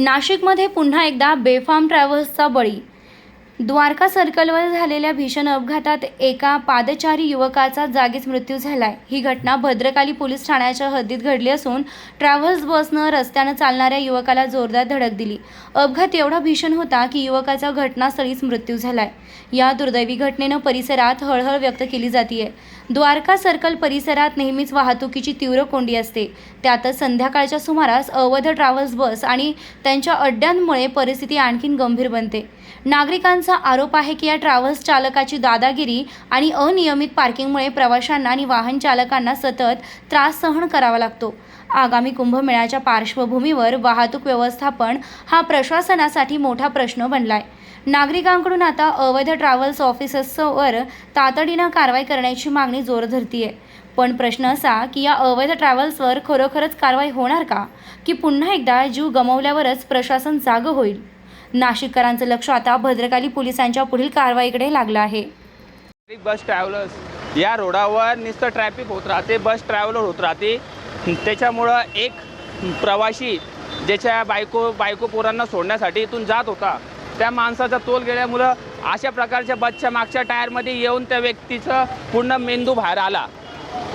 नाशिकमध्ये पुन्हा एकदा बेफाम ट्रॅव्हल्सचा बळी द्वारका सर्कलवर झालेल्या भीषण अपघातात एका पादचारी युवकाचा जागीच मृत्यू झालाय. ही घटना भद्रकाली पोलीस ठाण्याच्या हद्दीत घडली असून ट्रॅव्हल्स बसनं रस्त्यानं चालणाऱ्या युवकाला जोरदार धडक दिली. अपघात एवढा भीषण होता की युवकाचा घटनास्थळीच मृत्यू झालाय. या दुर्दैवी घटनेनं परिसरात हळहळ व्यक्त केली जाते द्वारका सर्कल परिसरात नेहमीच वाहतुकीची तीव्र कोंडी असते. त्यातच संध्याकाळच्या सुमारास अवध ट्रॅव्हल्स बस आणि त्यांच्या अड्ड्यांमुळे परिस्थिती आणखीन गंभीर बनते. नागरिकांचा आरोप आहे की या ट्रॅव्हल्स चालकाची दादागिरी आणि अनियमित पार्किंगमुळे प्रवाशांना आणि वाहन चालकांना सतत त्रास सहन करावा लागतो. आगामी कुंभमेळ्याच्या पार्श्वभूमीवर वाहतूक व्यवस्थापन हा प्रशासनासाठी मोठा प्रश्न बनलाय. नागरिकांकडून आता अवैध ट्रॅव्हल्स ऑफिसर्सवर तातडीनं कारवाई करण्याची मागणी जोर धरतीये. पण प्रश्न असा की या अवैध ट्रॅव्हल्सवर खरोखरच कारवाई होणार का? की पुन्हा एकदा जीव गमावल्यावरच प्रशासन जागं होईल? नाशिककरांचं लक्ष आता भद्रकाली पोलिसांच्या पुढील कारवाईकडे लागलं आहे. बस ट्रॅव्हलर्स या रोडावर नुसतं ट्रॅफिक होत राहते बस ट्रॅव्हलर होत राहते. त्याच्यामुळं एक प्रवासी ज्याच्या बायको बायको पोरांना सोडण्यासाठी इथून जात होता. त्या माणसाचा तोल गेल्यामुळं अशा प्रकारच्या बसच्या मागच्या टायरमध्ये येऊन त्या व्यक्तीचं पूर्ण मेंदू बाहेर आला.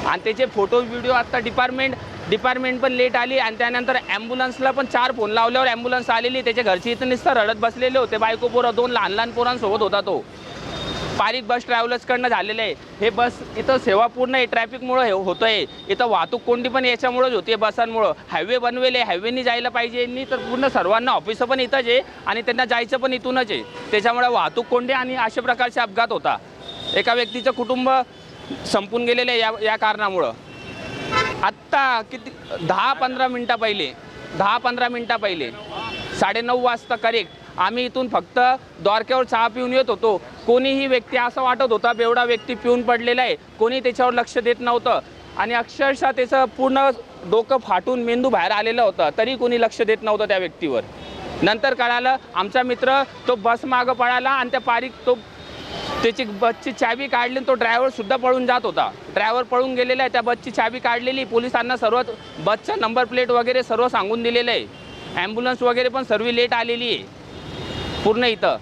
आणि त्याचे फोटो व्हिडिओ आत्ता डिपार्टमेंट डिपार्टमेंट पण लेट आली आणि त्यानंतर ॲम्ब्युलन्सला पण चार फोन लावल्यावर ॲम्ब्युलन्स आलेली. त्याच्या घरची इथं नुसतं रडत बसलेले होते. बायको पोरं दोन लहान लहान पोरांसोबत होता तो. पारिक बस ट्रॅव्हलर्सकडनं झालेलं. आहे हे बस इथं सेवा पूर्ण आहे. ट्रॅफिकमुळं हे होतं आहे इथं वाहतूक कोंडी पण याच्यामुळंच होते बसांमुळं. हायवे बनवेले हायवेनी जायला पाहिजे. यांनी तर पूर्ण सर्वांना ऑफिसं पण इथंच आहे आणि त्यांना जायचं पण इथूनच आहे. त्याच्यामुळे वाहतूक कोंडी आणि अशा प्रकारचे अपघात होता. एका व्यक्तीचं कुटुंब संपून गेलेलं आहे या या कारणामुळं. आत्ता किती दहा पंधरा मिनटा पहिले दहा पंधरा मिनटा पहिले साडेनऊ वाजता करेक्ट आम्ही इथून फक्त द्वारक्यावर चहा पिऊन येत होतो. कोणीही व्यक्ती असं वाटत होता बेवडा व्यक्ती पिऊन पडलेला आहे. कोणी त्याच्यावर लक्ष देत नव्हतं. आणि अक्षरशः त्याचं पूर्ण डोकं फाटून मेंदू बाहेर आलेलं होतं. तरी कोणी लक्ष देत नव्हतं त्या व्यक्तीवर. नंतर कळालं आमचा मित्र तो बस मागं पळाला आणि त्या पारीक तो त्याची बसची चावी काढली आणि तो ड्रायव्हर सुद्धा पळून जात होता. ड्रायव्हर पळून गेलेला आहे त्या बसची चावी काढलेली. पोलिसांना सर्व बसचा नंबर प्लेट वगैरे सर्व सांगून दिलेलं आहे. ॲम्ब्युलन्स वगैरे पण सर्व लेट आलेली आहे. पूर्ण इथं.